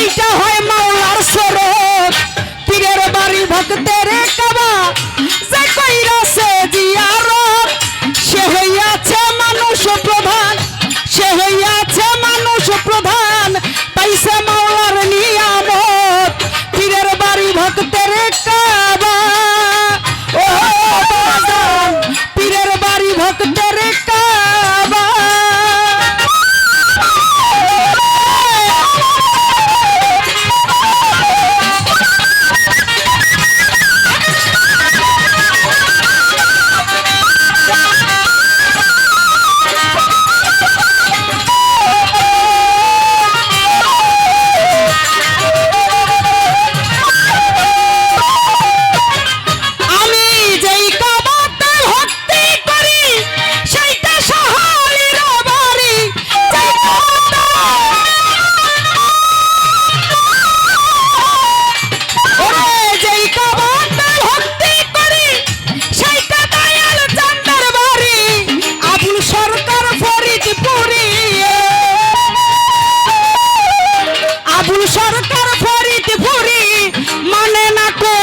এইটা হয় মাওলার স্বরূপ। পীরের বাড়ি ভক্তের কাবা।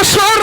sure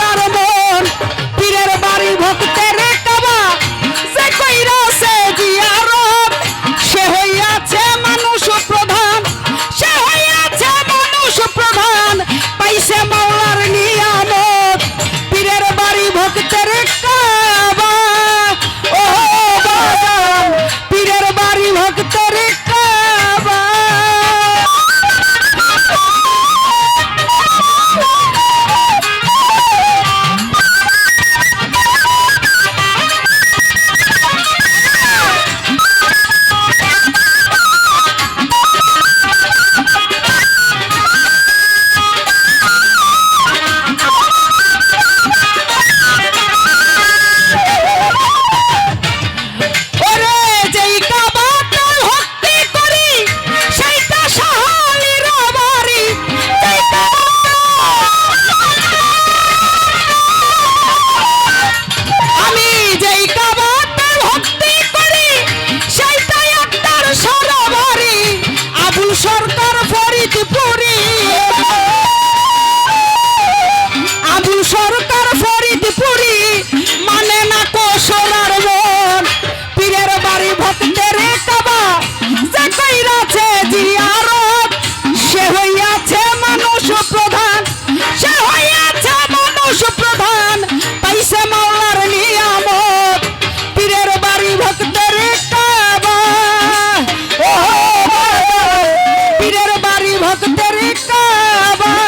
ভক্তের কাবা।